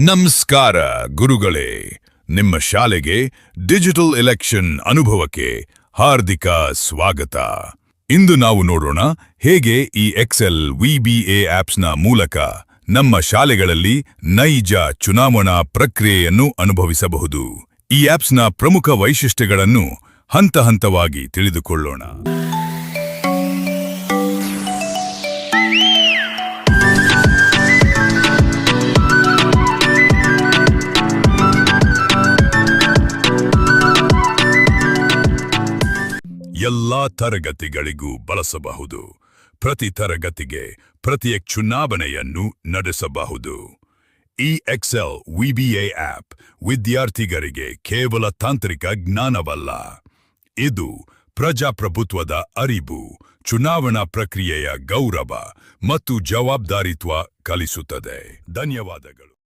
ನಮಸ್ಕಾರ ಗುರುಗಳೇ. ನಿಮ್ಮ ಶಾಲೆಗೆ ಡಿಜಿಟಲ್ ಎಲೆಕ್ಷನ್ ಅನುಭವಕ್ಕೆ ಹಾರ್ದಿಕ ಸ್ವಾಗತ. ಇಂದು ನಾವು ನೋಡೋಣ ಹೇಗೆ ಈ ಎಕ್ಸೆಲ್ ವಿಬಿಎ ಆಪ್ಸ್ನ ಮೂಲಕ ನಮ್ಮ ಶಾಲೆಗಳಲ್ಲಿ ನೈಜ ಚುನಾವಣಾ ಪ್ರಕ್ರಿಯೆಯನ್ನು ಅನುಭವಿಸಬಹುದು. ಈ ಆಪ್ಸ್ನ ಪ್ರಮುಖ ವೈಶಿಷ್ಟ್ಯಗಳನ್ನು ಹಂತ ಹಂತವಾಗಿ ತಿಳಿದುಕೊಳ್ಳೋಣ. ಎಲ್ಲಾ ತರಗತಿಗಳಿಗೂ ಬಳಸಬಹುದು. ಪ್ರತಿ ತರಗತಿಗೆ ಪ್ರತ್ಯೇಕ ಚುನಾವಣೆಯನ್ನು ನಡೆಸಬಹುದು. ಈ ಎಕ್ಸೆಲ್ ವಿಬಿಎ ಆಪ್ ವಿದ್ಯಾರ್ಥಿಗಳಿಗೆ ಕೇವಲ ತಾಂತ್ರಿಕ ಜ್ಞಾನವಲ್ಲ. ಇದು ಪ್ರಜಾಪ್ರಭುತ್ವದ ಅರಿವು, ಚುನಾವಣಾ ಪ್ರಕ್ರಿಯೆಯ ಗೌರವ ಮತ್ತು ಜವಾಬ್ದಾರಿತ್ವ ಕಲಿಸುತ್ತದೆ. ಧನ್ಯವಾದಗಳು.